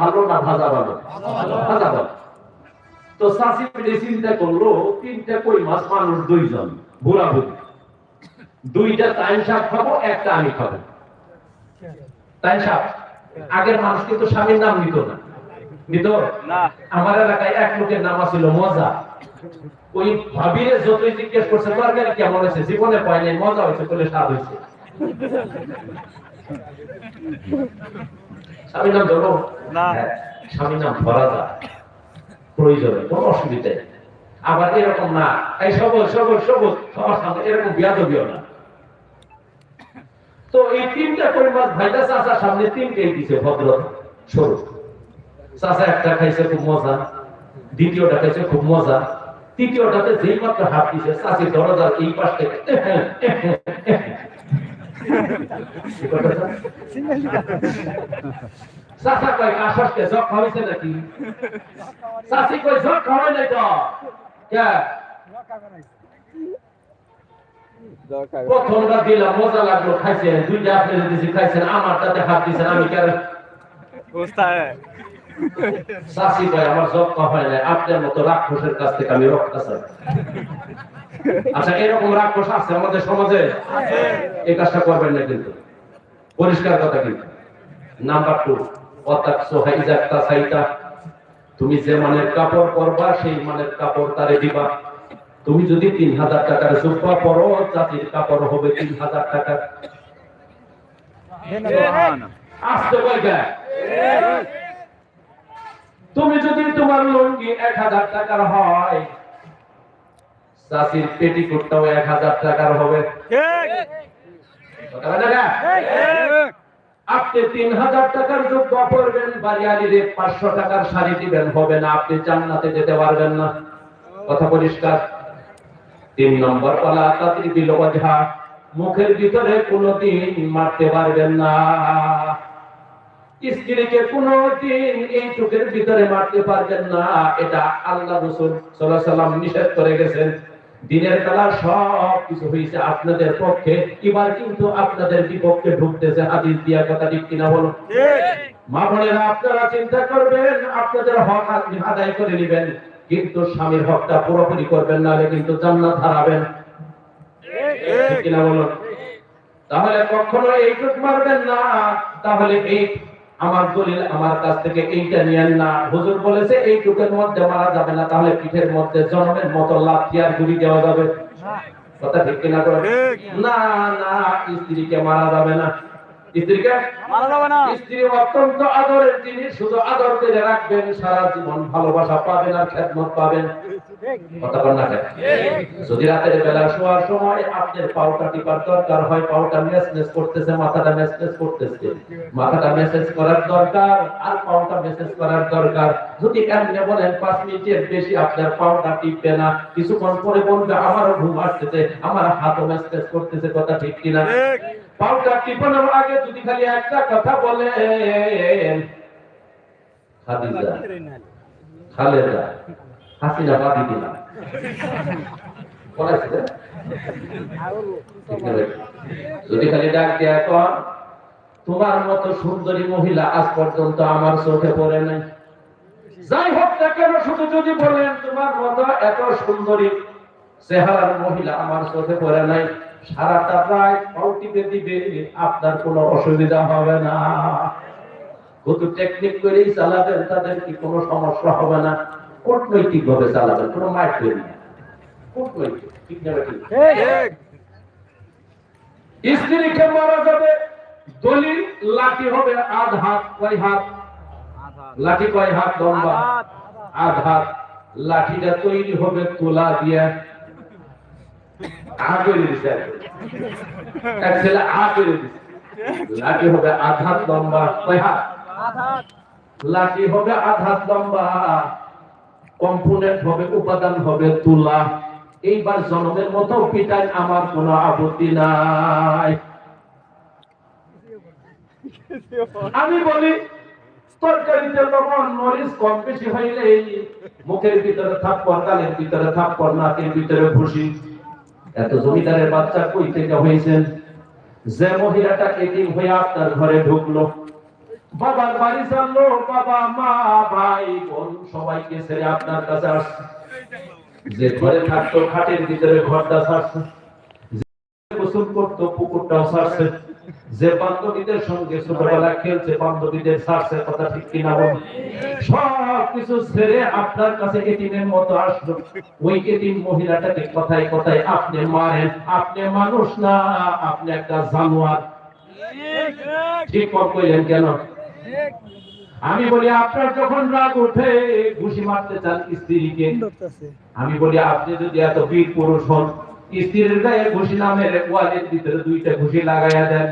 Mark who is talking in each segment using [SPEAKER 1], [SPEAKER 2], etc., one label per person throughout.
[SPEAKER 1] ভালো না ভাজা ভালো ভাজা ভালো। তো চাষি মিলে চিন্তা করল তিনটা কই মাছ? মানুষ দুইজন বুড়া বুড়ি। দুইটা শাক খাব একটা আমি খাব। শাক? আগের মানুষ কিন্তু স্বামীর নাম নিত না। নিত? আমার এলাকায় এক লোকের নাম ছিল মজা। ওই ভাবিরে যতই জিজ্ঞেস করছে তরকারি কেমন হয়েছে? জীবনে পায় নাই মজা হয়েছে বলে স্বাদ হয়েছে। স্বামীর নাম ধরো
[SPEAKER 2] না।
[SPEAKER 1] হ্যাঁ, স্বামীর নাম ধরা যায় প্রয়োজনে কোনো অসুবিধা নেই। আবার এরকম না এই সবল সবল সবল সবার সামনে এরকম বিয়াদবিও না। তো এই তিনটা পরিমাণ ভাইটা চাষার সামনে তিনটেই দিছে চাষা একটা খাইছে খুব মজা দ্বিতীয়টা খাইছে খুব মজা। তৃতীয়টাতে যেই মাত্র হাত দিছে চাষি দরজার এই পাশ কয় জগ খাওয়াইছে নাকি? কয় জগ খাওয়াই নাই তো। কে? প্রথমটা দিলাম মজা লাগল খাইছেন দুইটা আপনি দিয়েছি খাইছেন আমার তাতে হাত দিয়েছেন আমি কেন চাষি ভাই আমার জব হয় নাই আপনার মতো রাক্ষসের কাছ থেকে আমি রক্ষা চাই। আচ্ছা এরকম রাক্ষস আছে আমাদের সমাজে? এই কাজটা করবেন না কিন্তু। পরিষ্কার কথা কিন্তু। নাম্বার টু অর্থাৎ সোহাইজাক্তা তুমি যে মানের কাপড় পরবা সেই মানের কাপড় তারে দিবা। তুমি যদি তিন হাজার টাকার জুব্বা পরো জাতির কাপড় হবে তিন হাজার টাকা আসতে বলবে। তুমি যদি তোমার লুঙ্গি এক হাজার টাকার হয় চাষির পেটিকুটটাও এক হাজার টাকার হবে। বলে? আপনি তিন হাজার টাকার যোগ্য পড়বেন বাড়িয়ালিরে পাঁচশো টাকার শাড়ি দিবেন হবে না আপনি জান্নাতে যেতে পারবেন না। কথা পরিষ্কার? তিন নম্বর পালা দিল ওঝা মুখের ভিতরে কোনোদিন মারতে পারবেন না। স্ত্রীকে কোনোদিন এই চোখের ভিতরে মারতে পারবেন না এটা আল্লাহ রসুল সাল্লাহ সাল্লাম নিষেধ করে গেছেন। দিনের বেলা সব কিছু হয়েছে আপনাদের পক্ষে। এবার কিন্তু আপনাদের বিপক্ষে ঢুকতেছে হাদিস দিয়া কথা ঠিক কিনা বলো মা বোনেরা আপনারা চিন্তা করবেন আপনাদের হক আপনি আদায় করে নেবেন কিন্তু স্বামীর হকটা পুরোপুরি করবেন না কিন্তু জান্নাত হারাবেন। ঠিক। কিনা বলুন? তাহলে কখনো এইটুক মারবেন না তাহলে এই আমার দলিল আমার কাছ থেকে এইটা নিয়েন না। হুজুর বলেছে এই টুকের মধ্যে মারা যাবে না তাহলে পিঠের মধ্যে জন্মের মতো লাভ আর গুলি দেওয়া যাবে। কথা ঠিক কিনা করে না না স্ত্রীকে মারা যাবে না। স্ত্রীকে
[SPEAKER 2] মারা যাবে না।
[SPEAKER 1] স্ত্রী অত্যন্ত আদরের জিনিস শুধু আদর করে রাখবেন সারা জীবন ভালোবাসা পাবেন আর খেদমত পাবেন। কথা বল না যদি রাতের বেলা শোয়ার সময় আপনার পাউটা টিপার দরকার হয় পাউটা মেসেজ করতেছে মাথাটা মেসেজ করতেছে। মাথাটা মেসেজ করার দরকার আর পাউটা মেসেজ করার দরকার। যদি এমনি বলেন পাঁচ মিনিটের বেশি আপনার পাউটা টিপবে না। কিছুক্ষণ পরে বলবে আমারও ঘুম আসতেছে আমার হাতও মেসেজ করতেছে। কথা ঠিক কিনা? পাউটা টিপানোর আগে যদি খালি একটা কথা কর তোমার মতো সুন্দরী মহিলা আজ পর্যন্ত আমার চোখে পড়ে নাই। যাই হোক না কেন, শুধু যদি বলেন, তোমার মতো এত সুন্দরী চেহারার মহিলা আমার চোখে পড়ে নাই। সারাটা প্রায় পাউটিতে দিবে আপনার কোনো অসুবিধা হবে না। কত টেকনিক করেই চালাবেন তাদের কি কোনো সমস্যা হবে না? কূটনৈতিক ভাবে চালাবেন কোনো মাইট করি না। কূটনৈতিক ঠিক না ঠিক। স্ত্রীকে মারা যাবে দলিল লাঠি হবে আধ হাত কয় হাত? লাঠি কয় হাত লম্বা? আধ হাত। লাঠিটা তৈরি হবে তোলা দিয়ে। আ করে। দিছে এক ছেলে আ করে। দিছে লাঠি হবে লম্বা কয় হাত? লাঠি হবে লম্বা। কম্পোনেন্ট হবে উপাদান হবে তুলা। এইবার জনমের মতো পিটাই আমার কোনো আপত্তি নাই। আমি বলি তরকারিতে লবণ মরিচ কম বেশি হইলে মুখের ভিতরে থাপ্পর গালের ভিতরে থাপ্পর নাকের ভিতরে খুশি এত জমিদারের বাচ্চা কই থেকে হয়েছেন যে মহিলাটা এদিন হয়ে আপনার ঘরে ঢুকলো। বাবার বাড়ি জানলো, বাবা, মা, ভাই, বোন, সবাইকে ছেড়ে আপনার কাছে আসছে। যে ঘরে থাকতো, খাটের ভিতরে ঘরটা ছাড়ছে গোসল করতো, পুকুরটাও ছাড়ছে যে বান্ধবীদের সঙ্গে ছোটবেলা খেলছে, বান্ধবীদের ছাড়ছে কথা ঠিক কিনা বল। সব কিছু ছেড়ে আপনার কাছে এটিমের মতো আসলো। ওই এটিম মহিলাটাকে কথায় কথায়, আপনি মারেন, আপনি মানুষ না, আপনি একটা জানোয়ার। ঠিক কম কইলেন, কেন? আমি বলি, আপনার যখন রাগ উঠে ঘুষি মারতে চান স্ত্রীকে। আমি বলি, আপনি যদি এত বীর পুরুষ হন, স্ত্রীর গায়ে ঘুষি না মেরে ওয়ালের ভিতরে দুইটা ঘুষি লাগাইয়া দেন।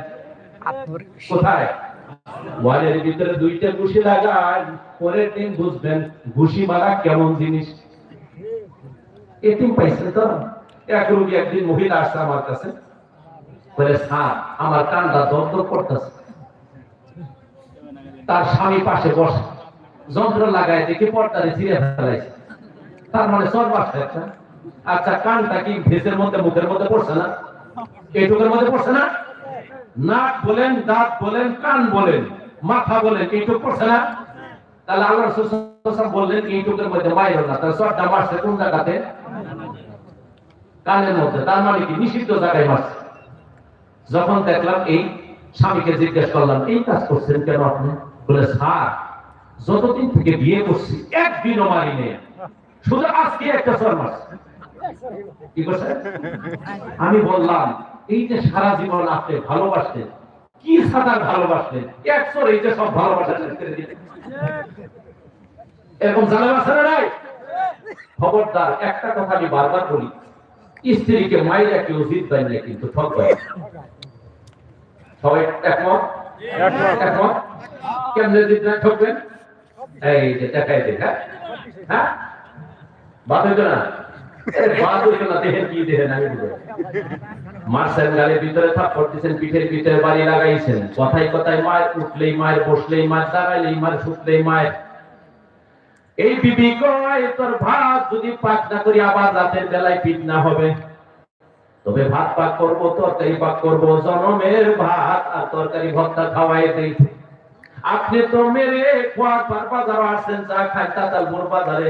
[SPEAKER 1] ওয়ালের ভিতরে দুইটা ঘুষি পরের দিন বুঝবেন ঘুষি মারা কেমন জিনিস। পাইছেন তো? এক একদিন মহিলা আসছে আমার কাছে। বলে, স্যার, আমার কানটা দরদর করতেছে। তার স্বামী পাশে বসে, যন্ত্র লাগায় দেখি পর্দারে ফেলাইছে। তার মানে সর বাসছে একটা। আচ্ছা কানটা কি ভেসের মধ্যে, মুখের মধ্যে পড়ছে না? এইটুকের মধ্যে পড়ছে না? নাক বলেন, দাঁত বলেন, কান বলেন, মাথা বলেন এইটুক পড়ছে না? তাহলে আল্লাহ সুসাম বললেন এইটুকের মধ্যে মাইর না। তাহলে সরটা মারছে কোন জায়গাতে? কানের মধ্যে। তার মানে কি? নিষিদ্ধ জায়গায় মারছে। যখন দেখলাম এই স্বামীকে জিজ্ঞেস করলাম, এই কাজ করছেন কেন আপনি? বলে, স্যার, যতদিন থেকে বিয়ে করছি, একদিনও মারি শুধু আজকে একটা সর মারছে। কি করছে? আমি বললাম এই যে সারা জীবন আপনি ভালোবাসতেন কি সাদা ভালোবাসতেন একশোর এই যে সব ভালোবাসা। এরকম জানা আছে না নাই? খবরদার একটা কথা আমি বারবার বলি স্ত্রীকে মায়েরা কেউ জিতবেন না কিন্তু ঠকবেন সবাই একমত? একমত। কেমনে জিতবেন ঠকবেন এই যে দেখাই দেখা হ্যাঁ? বাদ হইতো না? বাদ হইতো না দেখেন কি দেখেন আমি মারছেন গালের ভিতরে থাপ্পড় দিচ্ছেন পিঠের ভিতরে বাড়ি লাগাইছেন। কথায় কথায় মায়ের উঠলেই মায়ের বসলেই মায়ের দাঁড়াইলেই মায়ের শুকলেই মায়ের এই বিবি কয়, তোর ভাত যদি পাক না করি, আবার রাতের বেলায় পিট না হবে। তবে ভাত পাক করব, তরকারি পাক করব, জনমের ভাত আর তরকারি ভর্তা খাওয়াই দেই আপনি তো মেরে খোয়ার পার বাজার আসছেন, চা খাই তাতাল বাজারে।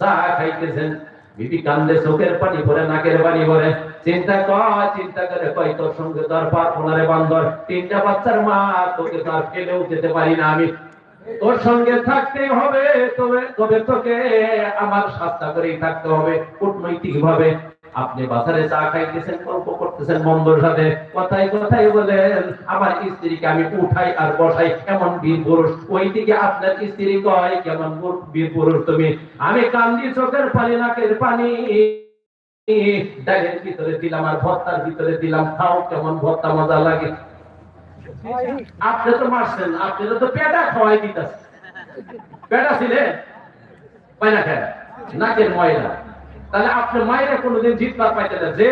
[SPEAKER 1] চা খাইতেছেন। বিবি কান্দে চোখের পানি ভরে, নাকের পানি ভরে। চিন্তা কর, চিন্তা করে কয় তোর সঙ্গে তোর পার ওনারে বান্দর। তিনটা বাচ্চার মা, তোকে তার ফেলেও যেতে পারি না আমি। তোর সঙ্গে থাকতে হবে, তবে তবে তোকে আমার শাস্তা করেই থাকতে হবে। কূটনৈতিক ভাবে আপনি বাজারে চা খাইতেছেন, গল্প করতেছেন বন্ধুর সাথে কথাই কথাই বলেন, আমার স্ত্রীকে আমি উঠাই আর বসাই এমন বীর পুরুষ? ওই দিকে আপনার স্ত্রী কয়, কেমন বীর পুরুষ তুমি? আমি কান্দি চোখের পানি, নাকের পানি। ডালের ভিতরে দিলাম আর ভর্তার ভিতরে দিলাম। খাও, কেমন ভর্তা মজা লাগে। আপনি তো মারছেন, আপনি তো পেটা খাওয়াই দিতেছেন। পেটা ছিলেন? পাই না নাকের ময়লা। তাহলে আপনি মায়েরা কোনোদিন জিতবার পাইতে না। যে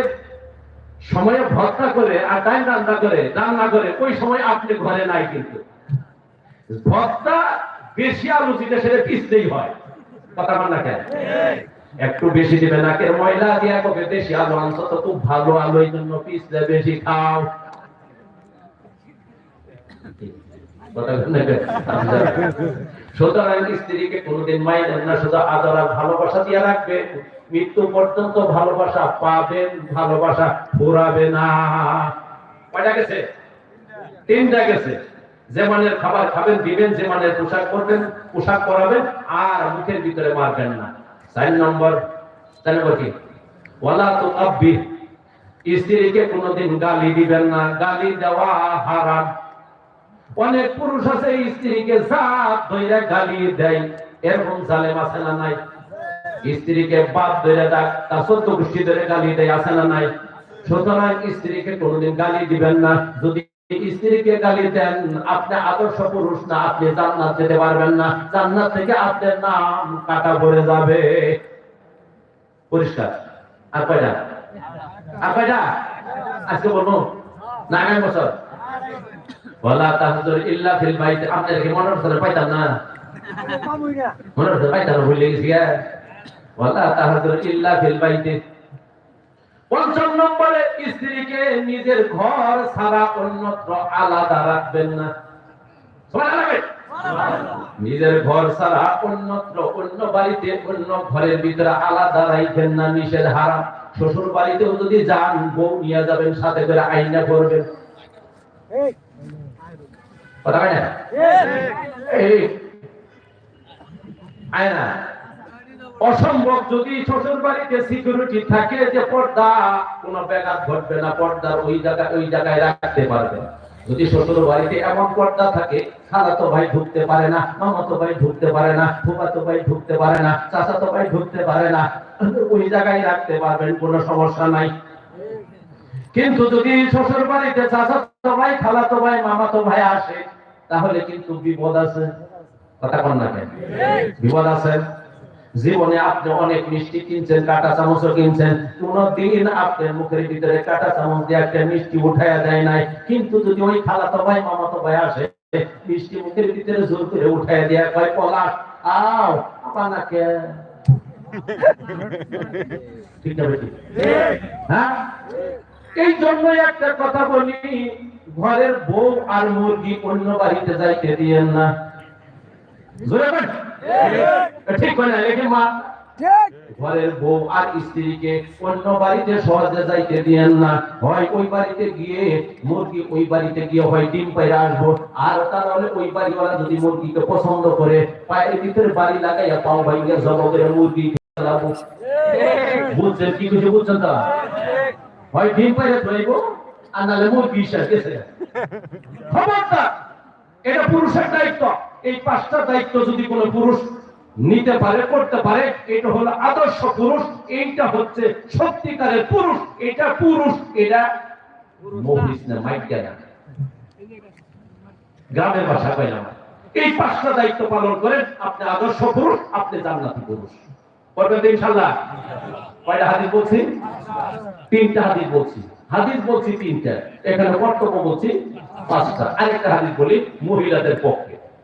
[SPEAKER 1] সময়ে ভর্তা করে আর ডাইন রান্না করে রান্না করে, ওই সময় আপনি ঘরে নাই কিন্তু। ভর্তা বেশি আলু দিলে সেটা পিসতেই হয়। কথা বল না কেন? একটু বেশি দিবে নাকের ময়লা দিয়া কবে বেশি আলু আনছো তো খুব ভালো আলু, এই জন্য পিসলে বেশি, খাও। না? সুতরাং স্ত্রীকে কোনোদিন মাইনেন না শুধু আদর আর ভালোবাসা দিয়ে রাখবে। মৃত্যু পর্যন্ত ভালোবাসা পাবেন, ভালোবাসা ফুরাবে না। কয়টা গেছে? তিনটা গেছে। যে মানের খাবার খাবেন, দিবেন, যে মানের পোশাক করবেন পোশাক পরাবেন, আর মুখের ভিতরে মারবেন না। চার নম্বর চার নম্বর কি? তো স্ত্রীকে কোনোদিন গালি দিবেন না। গালি দেওয়া হারাম। অনেক পুরুষ আছে, স্ত্রীকে জাত ধরে গালি দেয়। এরকম জালেম আছে না নাই? স্ত্রীকে বাপ ধরে ডাক, তা সত্য গোষ্ঠী ধরে গালি দেয়, আছে না নাই? সুতরাং স্ত্রীকে কোনোদিন গালি দিবেন না। যদি স্ত্রীকে গালি দেন, আপনি আদর্শ পুরুষ না, আপনি জান্নাত যেতে পারবেন না। জান্নাত থেকে আপনার নাম কাটা পড়ে যাবে। পরিষ্কার? আর কয়টা? আর কয়টা? আজকে বলব? না, আগামী বছর? ওয়ালা তাহজুর ইল্লা ফিল বাইত। আপনাদের মনে হচ্ছে পাইতাম না? মনে হচ্ছে পাইতাম ভুলে গেছি ওয়ালা তাহজুর ইল্লা ফিল বাইতে। পঞ্চম নম্বরে স্ত্রীকে নিজের ঘর ছাড়া অন্যত্র আলাদা রাখবেন না। নিজের ঘর ছাড়া অন্যত্র অন্য বাড়িতে অন্য ঘরের ভিতরে আলাদা রাইখেন না নিষেধ হারাম। শ্বশুর বাড়িতেও যদি যান বউ নিয়ে যাবেন সাথে করে আইনা করবেন। কথা না? এই আয়না। অসম্ভব যদি শ্বশুর বাড়িতে সিকিউরিটি থাকে যে পর্দা কোনো ব্যাঘাত ঘটবে না পর্দার ওই জায়গায় ওই জায়গায় রাখতে পারবে। যদি শ্বশুর বাড়িতে এমন পর্দা থাকে খালাতো ভাই ঢুকতে পারে না মামাতো ভাই ঢুকতে পারে না ফুফাতো ভাই ঢুকতে পারে না চাচাতো ভাই ঢুকতে পারে না ওই জায়গায় রাখতে পারবেন কোনো সমস্যা নাই। কিন্তু যদি শ্বশুর বাড়িতে চাচাতো ভাই খালাতো ভাই মামাতো ভাই আসে তাহলে কিন্তু বিপদ আছে। কথা কন না কেন? বিপদ আছে? জীবনে আপনি অনেক মিষ্টি কিনছেন, কাটা চামচও কিনছেন। কোনদিন আপনার মুখের ভিতরে কাটা চামচ দিয়ে একটা মিষ্টি উঠায়া দেয় নাই। কিন্তু যদি ওই খালাতো ভাই, মামাতো ভাই আসে, মিষ্টি মুখের ভিতরে জোর করে উঠায়া দেয়া কয়, পলাশ, আও, আপনাকে ঠিক আছে হ্যাঁ? এই জন্যই একটা কথা বলি, ঘরের বউ আর মুরগি অন্য বাড়িতে যাইতে দিয়েন না। ঠিক। করে লেখে মা। ঘরের বউ আর স্ত্রীকে অন্য বাড়িতে সহজে যাইতে দিয়েন না। হয় ওই বাড়িতে গিয়ে মুরগি ওই বাড়িতে গিয়ে হয় ডিম পাইরা আসব। আর তাহলে ওই বাড়িওয়ালা যদি মুরগিকে পছন্দ করে পায়ের ভিতরে বাড়ি লাগাইয়া পাও ভাইয়া জব করে মুরগি বুঝছেন? কি কিছু বুঝছেন তা হয় ডিম পাইরা ধরব আর নাহলে মুরগি শেষ গেছে। খবরদার এটা পুরুষের দায়িত্ব। এই পাঁচটা দায়িত্ব যদি কোনো পুরুষ নিতে পারে, করতে পারে, এটা হলো আদর্শ পুরুষ, এইটা হচ্ছে সত্যিকারের পুরুষ, এটা পুরুষ, এটা গ্রামের ভাষা পাইলাম এই পাঁচটা দায়িত্ব পালন করেন, আপনি আদর্শ পুরুষ, আপনি জান্নাতি পুরুষ। কয়টা হাদিস বলছি? তিনটা হাদিস বলছি। হাদিস বলছি তিনটা। এখানে কর্তব্য বলছি পাঁচটা। আরেকটা হাদিস বলি, মহিলাদের পক্ষে।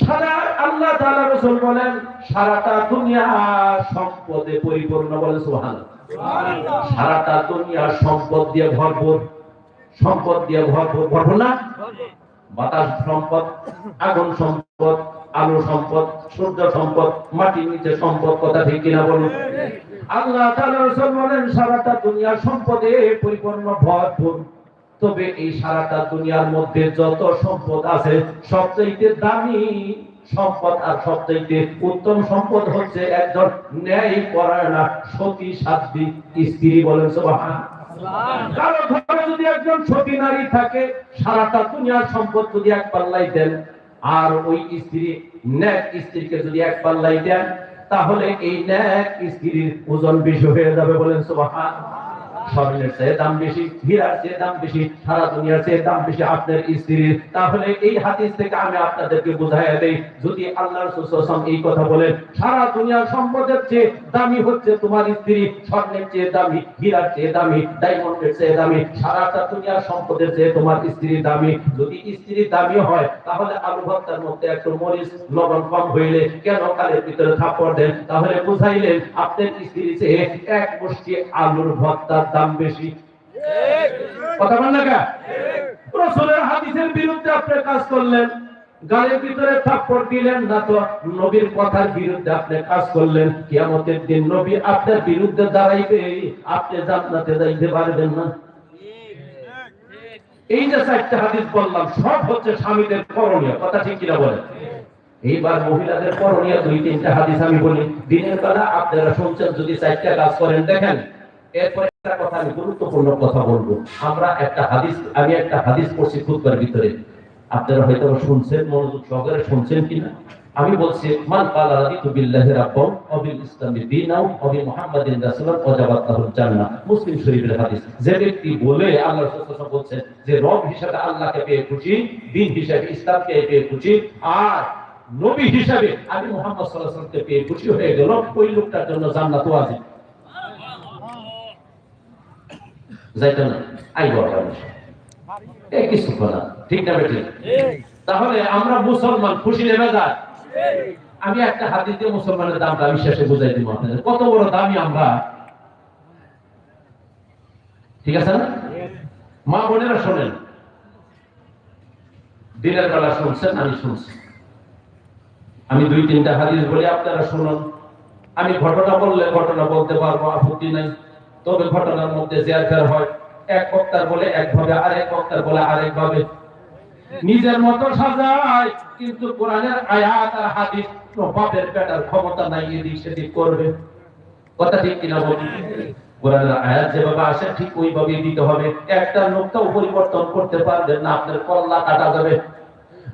[SPEAKER 1] সারা আল্লাহ তাআলা রাসূল বলেন সারাটা দুনিয়া সম্পদে পরিপূর্ণ বলেন সুবহানাল্লাহ। সারাটা দুনিয়া সম্পদ দিয়ে ভরপুর। সম্পদ দিয়ে ভরপুর ভরপুর না? বাতাস সম্পদ আগুন সম্পদ আলো সম্পদ সূর্য সম্পদ মাটির নিচে সম্পদ কথা ঠিক কিনা বলুন? আল্লাহ তাআলা রাসূল বলেন সারাটা দুনিয়া সম্পদে পরিপূর্ণ ভরপুর। তবে এই সারাটা দুনিয়ার মধ্যে যত সম্পদ আছে সবচেয়ে দামি সম্পদ আর সবচেয়ে উত্তম সম্পদ হচ্ছে একজন ন্যায় পরায়ণা সতী সাধ্বী স্ত্রী বলেন সুবহান কারও ঘরে যদি একজন সতী নারী থাকে সারাটা দুনিয়ার সম্পদ যদি এক পাল্লাই দেন আর ওই স্ত্রী ন্যাক স্ত্রীকে যদি এক পাল্লাই দেন তাহলে এই ন্যাক স্ত্রীর ওজন বেশি হয়ে যাবে বলেন সুবহান স্বর্ণের চেয়ে দাম বেশি, হীরার চেয়ে দাম বেশি, সারা দুনিয়ার চেয়ে দাম বেশি আপনার স্ত্রীর। তাহলে এই হাদিস থেকে আমি আপনাদেরকে বুঝাইয়া দেই, যদি আল্লাহ রাসূল এই কথা বলেন, সারা দুনিয়ার সম্পদের চেয়ে দামি হচ্ছে তোমার স্ত্রী, স্বর্ণের চেয়ে দামি, হীরার চেয়ে দামি, ডায়মন্ডের চেয়ে দামি, সারাটা দুনিয়ার সম্পদের চেয়ে তোমার স্ত্রী দামি। যদি স্ত্রী দামি হয়, তাহলে আলু ভর্তার মধ্যে একটু মরিচ, লবণ কম হইলে কেন কালের ভিতরে থাপ্পড় দেন? তাহলে বুঝাইলেন, আপনার স্ত্রী চেয়ে এক মুষ্টি আলুর ভর্তার দাম বেশি। কথা বল না? রসুলের হাদিসের বিরুদ্ধে আপনি কাজ করলেন গালের ভিতরে থাপ্পড় দিলেন না তো নবীর কথার বিরুদ্ধে আপনি কাজ করলেন। কিয়ামতের দিন নবী আপনার বিরুদ্ধে দাঁড়াইবে, আপনি জান্নাতে যাইতে পারবেন না। এই যে চারটা হাদিস বললাম, সব হচ্ছে স্বামীদের করণীয়। কথা ঠিক কিনা বলেন? এইবার মহিলাদের করণীয় দুই তিনটা হাদিস আমি বলি। দিনের বেলা আপনারা শুনছেন যদি চারটা কাজ করেন, দেখেন এরপরে একটা কথা, আমি গুরুত্বপূর্ণ কথা বলব। আমরা একটা হাদিস, আমি একটা হাদিস পড়ছি ভিতরে। আপনারা হয়তো শুনছেন, মনোযোগ সহকারে শুনছেন কিনা? আমি বলছি, মান মুসলিম শরীফের হাদিস। যে ব্যক্তি বলে, আল্লাহ বলছেন যে, রব হিসাবে আল্লাহকে পেয়ে খুশি, দিন হিসাবে ইসলামকে পেয়ে খুশি, আর নবী হিসাবে আমি পেয়ে খুশি হয়ে গেল, ওই লোকটার জন্য জান্নাত ওয়াজিব। যাইতো না। আইব ঠিক না বেটি? তাহলে আমরা মুসলমান খুশি যায়। আমি একটা মুসলমানের দামটা শেষে বুঝাই দিব আপনাদের। কত বড় দামি আমরা। ঠিক আছে না? মা বোনেরা শোনেন। দিনের বেলা শুনছেন? আমি শুনছি। আমি দুই তিনটা হাদিস বলি, আপনারা শুনুন। আমি ঘটনা বললে ঘটনা বলতে পারব, আপত্তি নাই। তবে ঘটনার মধ্যে জেয়ার হয়। এক বক্তার বলে একভাবে, আরেক বক্তার বলে আরেক ভাবে নিজের মতো সাজায়, কিন্তু কোরআনের আয়াত আর হাদিস বাপের বেটার ক্ষমতা নাই, এদিক সেদিক করবে। কথা ঠিক কিনা বলি কোরআনের আয়াত যেভাবে আসে, ঠিক ওইভাবেই দিতে হবে। একটা লোকটাও পরিবর্তন করতে পারবেন না, আপনার কল্লা কাটা যাবে।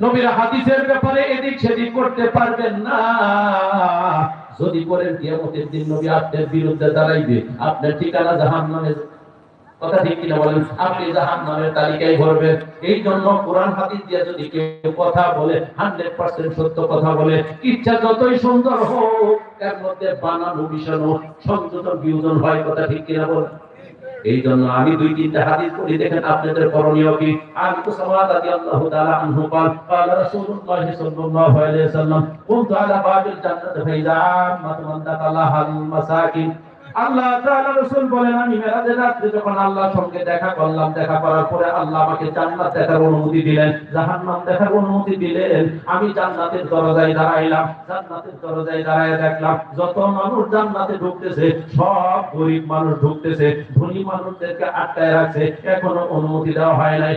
[SPEAKER 1] নবীরা হাদিসের ব্যাপারে এদিক সেদিক করতে পারবেন না। যদি বলেন কিয়ামতের দিন নবী আপনার বিরুদ্ধে দাঁড়াইবে, আপনার ঠিকানা জাহান্নামে কথা ঠিক কিনা বলেন? আপনি জাহান নামের তালিকায় ভরবেন। এই জন্য কোরআন হাদিস দিয়ে যদি কেউ কথা বলে, হান্ড্রেড পার্সেন্ট সত্য কথা বলে, ইচ্ছা যতই সুন্দর হোক এর মধ্যে বানানো, মিশানো, সংযোজন, বিয়োজন হয় কথা ঠিক কিনা বলেন? এই জন্য আমি দুই তিনটা হাদিস পড়ি দেখেন আপনাদের করণীয় কি আর তো সামাদ রাদিয়াল্লাহু তাআলা আনহু قال قال رسول الله صلى الله عليه وسلم كنت على باب الجنة فإذا عامت من دخلها المساكين আল্লাহ তাআলা রাসূল বলেন, আমি মেরাজের রাত্রে যখন আল্লাহর সঙ্গে দেখা করলাম, দেখা করার পরে আল্লাহ আমাকে জান্নাত দেখার অনুমতি দিলেন, জাহান্নাম দেখার অনুমতি দিলেন। আমি জান্নাতের দরজায় দাঁড়াইলাম, জান্নাতের দরজায় দাঁড়ায় দেখলাম, যত মানুষ জান্নাতে ঢুকতেছে, সব গরিব মানুষ ঢুকতেছে, ধনী মানুষদেরকে আটকায় রাখছে, এখনও অনুমতি দেওয়া হয় নাই।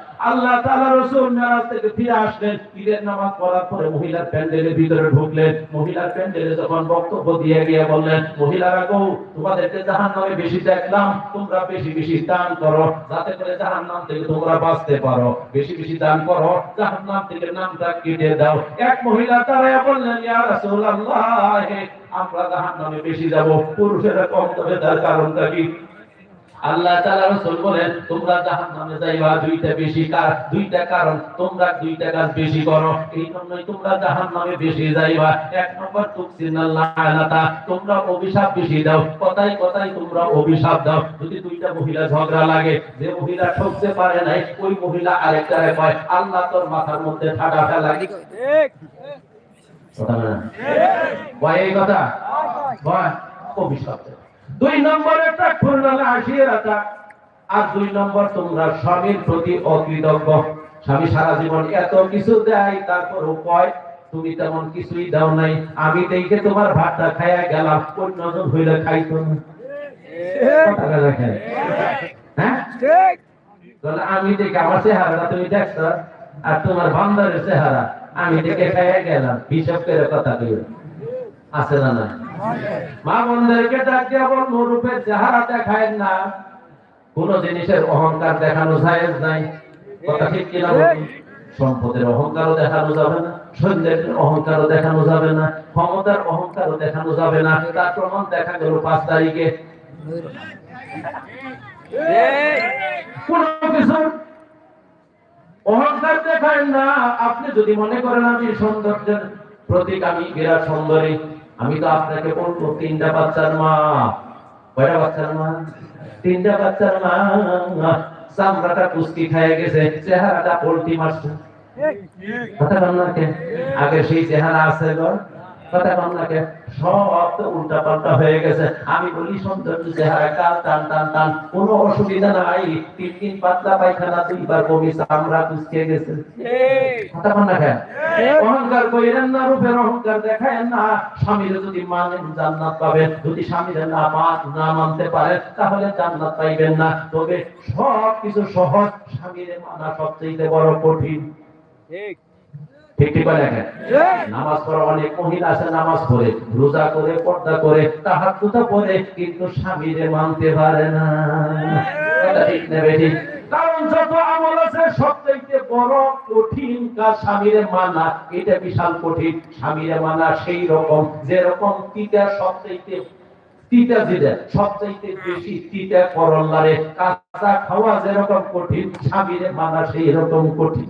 [SPEAKER 1] আল্লাহ তাআলা রাসূল মেরাজ থেকে ফিরে আসলেন, ঈদের নামাজ পড়ার পরে মহিলার প্যান্ডেলের ভিতরে ঢুকলেন। মহিলার প্যান্ডেলে যখন বক্তব্য দিয়ে গিয়ে বললেন, মহিলারা গো, তোমাদেরকে জাহান্নামে বেশি দেখলাম, তোমরা বেশি বেশি দান করো, যাতে করে জাহান্নাম থেকে তোমরা বাঁচতে পারো। বেশি বেশি দান করো, জাহান্নাম থেকে নামটা কেটে দাও। এক মহিলা দাঁড়ায় বললেন, ইয়া রাসূলুল্লাহ, আমরা জাহান্নামে বেশি যাব। পুরুষেরা কম তবে তার কারণটা কি? আল্লাহ তাআলা রাসূল বলেন তোমরা জাহান্নামে যাইবা দুইটা বেশি কাজ দুইটা কারণ তোমরা দুইটা কাজ বেশি করো এই জন্যই তোমরা জাহান্নামে বেশি যাইবা। এক নম্বর তুকসিনাল্লাহ লানাতা তোমরা অভিশাপ বেশি দাও কথাই কথাই তোমরা অভিশাপ দাও। যদি দুইটা মহিলা ঝগড়া লাগে যে মহিলা ঠকতে পারে নাই ওই মহিলা আরেকটারে কয় আল্লাহ তোর মাথার মধ্যে ঠাডা ফেলা কথা না? কয় এই কথা? কয় অভিশাপ। দুই নম্বরে তাকফুরুল্লাহ আশিরাতা আর দুই নম্বর তোমরা স্বামীর প্রতি অকৃতজ্ঞ। স্বামী সারা জীবন এত কিছু দেয় তারপর কয় তুমি তেমন কিছুই দাও নাই। আমি দেখে তোমার ভাতটা খাইয়া গেলাম। নজর হইলে খাইতো না। হ্যাঁ? আমি দেখে আমার চেহারাটা তুমি দেখছ আর তোমার বান্দারের চেহারা আমি দেখে খাইয়া গেলাম। হিসাব করে কথা কইও আছে না না মা বোনদেরকে ডাক দিয়া বল রূপের চেহারা দেখায় না। কোন জিনিসের অহংকার দেখানো জায়েজ নাই। কথা ঠিক কিনা সম্পদের অহংকারও দেখানো যাবে না সৈন্যের অহংকারও দেখানো যাবে না ক্ষমতার অহংকারও দেখানো যাবে না। তার প্রমাণ দেখা গেল পাঁচ তারিখে। কোন অহংকার দেখায় না। আপনি যদি মনে করেন আমি সৌন্দর্যের প্রতীক আমি বিরাট সুন্দরী। আমি তো আপনাকে বলব তিনটা বাচ্চার মা। কয়টা বাচ্চার মা? তিনটা বাচ্চার মা। চামড়াটা কুস্তি খায় গেছে চেহারাটা পোল্টি মারছে। কথা বল না আগে সেই চেহারা আছে গো। কথা না সব উল্টা পাল্টা হয়ে গেছে। আমি বলি সৌন্দর্য চেহারা কাল টান টান টান কোনো অসুবিধা নাই। তিন দিন পাতলা পায়খানা দুইবার বমি চামড়া কুচকে গেছে। কথা বল না অহংকার কইরেন না রূপের অহংকার দেখায়েন না। স্বামীর যদি মানেন জান্নাত পাবেন। যদি স্বামীর না মান না মানতে পারেন তাহলে জান্নাত পাইবেন না। তবে সব কিছু সহজ স্বামীর মানা সবচেয়ে বড় কঠিন। ঠিক। ঠিক বলে দেখেন নামাজ ঠিক ঠিক সবচেয়ে বিশাল কঠিন। স্বামীরে মানা সেই রকম, যেরকম তিতা সবচাইতে, তিতা যেটা সবচাইতে বেশি তিতা করল্লারে কাঁচা খাওয়া যেরকম কঠিন, স্বামীরে মানা সেই রকম কঠিন।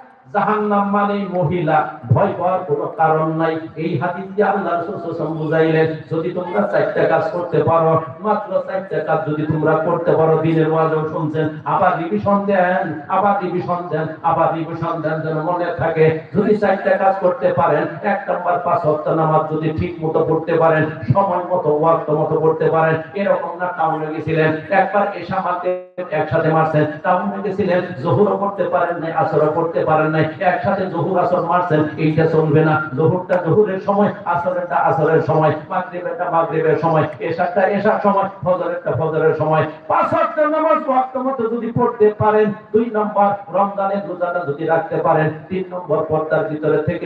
[SPEAKER 1] জাহান্নাম মানে মহিলা। ভয় পাওয়ার কোনো কারণ নাই। এই দিয়ে বুঝাইলেন, যদি তোমরা চারটা কাজ করতে পারো, মাত্র চারটা কাজ যদি তোমরা করতে পারো, দিনের ওয়াজও শুনছেন, আবার রিভিশন দেন, আবার রিভিশন দেন, আবার রিভিশন দেন যেন মনে থাকে, যদি চারটা কাজ করতে পারেন, এক নম্বর পাঁচ নামাজ যদি ঠিক মতো পড়তে পারেন, সময় মতো, ওয়াক্ত মতো পড়তে পারেন, এরকম না টাউনে গেছিলেন, একবার এসা মারতে একসাথে মারছেন টাউনে গেছিলেন, জহুরও করতে পারেন নাই, আসরও করতে পারেন একসাথে জহুর আসর মারছেন, এইটা চলবে না। জহুরটা জহুরের সময়, আসরেরটা আসরের সময়, মাগরিবেরটা মাগরিবের সময় এশার সময়, ফজরেরটা ফজরের সময়। পাঁচ নামাজ ওয়াক্ত মতো যদি পড়তে পারেন, দুই নম্বর রমজানের রোজাটা যদি রাখতে পারেন, তিন নম্বর পর্দার ভিতরে থেকে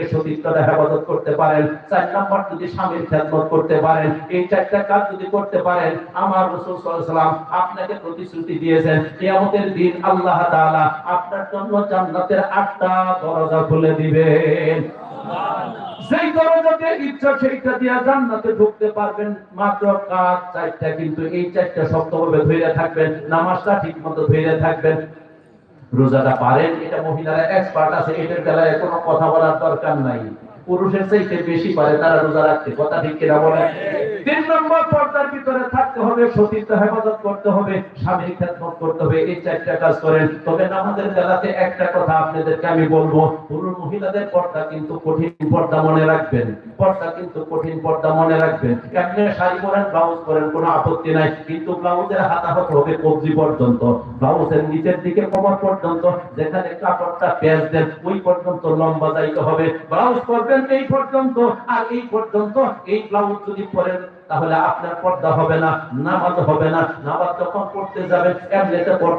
[SPEAKER 1] হেফাজত করতে পারেন, চার নম্বর যদি স্বামীর খেদমত করতে পারেন, এই চারটা কাজ যদি করতে পারেন, আমার রসুল সাল্লাম আপনাকে প্রতিশ্রুতি দিয়েছেন, কিয়ামতের দিন আল্লাহ তাআলা আপনার জন্য জান্নাতের আটটা দরজা খুলে দিবেন। সেই দরজাতে ইচ্ছা সেইটা দিয়া জান্নাতে ঢুকতে পারবেন। মাত্র কাজ চারটা, কিন্তু এই চারটা শক্তভাবে ধরে থাকবেন, নামাজটা ঠিক মতো ধরে থাকবেন। রোজাটা পারেন, এটা মহিলারা এক্সপার্ট আছে এটার বেলায় কোনো কথা বলার দরকার নাই। পুরুষের চাইতে বেশি পারে, তারা রোজা রাখতে, কথা ঠিক কিনা বলে তিন নম্বর পর্দার ভিতরে থাকতে হবে, সতীর্থ হেফাজত করতে হবে, স্বামীর খেদমত করতে হবে, এই চারটা কাজ করেন। তবে নামাজের বেলাতে একটা কথা আপনাদেরকে আমি বলব, পুরুষ মহিলাদের পর্দা কিন্তু কঠিন পর্দা মনে রাখবেন। পর্দা কিন্তু কঠিন পর্দা মনে রাখবেন। আপনি শাড়ি পরেন ব্লাউজ পরেন, কোনো আপত্তি নাই। কিন্তু ব্লাউজের হাতা হতে হবে কবজি পর্যন্ত। ব্লাউজের নিচের দিকে কমর পর্যন্ত, যেখানে কাপড়টা পেঁচ দেন, ওই পর্যন্ত লম্বা যাইতে হবে। ব্লাউজ করবেন এই পর্যন্ত, আর এই পর্যন্ত এই ব্লাউজ যদি পরেন, তাহলে আপনার পর্দা হবে না, নামাজ হবে না। নামাজ যখন পড়তে যাবেন, এমনিতে